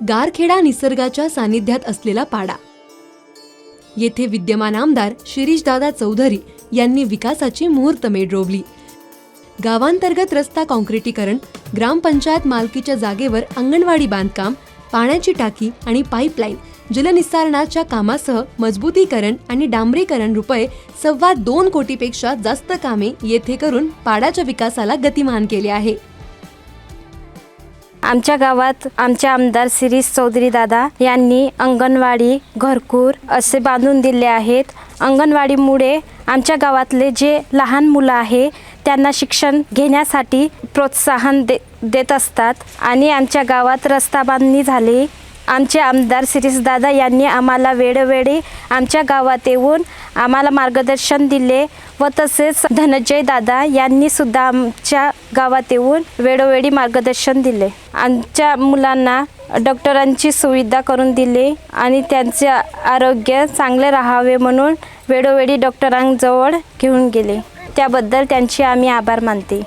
गारखेडा निसर्गाच्या सानिध्यात असलेला पाडा. येथे विद्यमान आमदार शिरीषदादा चौधरी यांनी विकासाची मुहूर्तमेढ रोवली गावांतर्गत रस्ता काँक्रिटीकरण ग्रामपंचायत मालकीच्या जागेवर अंगणवाडी बांधकाम पाण्याची टाकी आणि पाईपलाईन जलनिस्सारणाच्या कामासह मजबूतीकरण आणि डांबरीकरण रुपये सव्वा दोन कोटीपेक्षा जास्त कामे येथे करून पाडाच्या विकासाला गतिमान केले आहे. आमच्या गावात आमचे आमदार शिरीष चौधरी दादा यांनी अंगणवाडी घरकूर असे बांधून दिले आहेत. अंगणवाडीमुळे आमच्या गावातले जे लहान मुलं आहे त्यांना शिक्षण घेण्यासाठी प्रोत्साहन दे देत असतात. आणि आमच्या गावात रस्ता बांधणी झाली. आमचे आमदार शिरीष दादा यांनी आम्हाला वेळोवेळी आमच्या गावात येऊन आम्हाला मार्गदर्शन दिले व तसेच धनंजय दादा यांनी सुद्धा आमच्या गावात येऊन वेळोवेळी मार्गदर्शन दिले. आमच्या मुलांना डॉक्टरांची सुविधा करून दिली आणि त्यांचे आरोग्य चांगले राहावे म्हणून वेळोवेळी डॉक्टरांजवळ घेऊन गेले. त्याबद्दल त्यांचे आम्ही आभार मानते.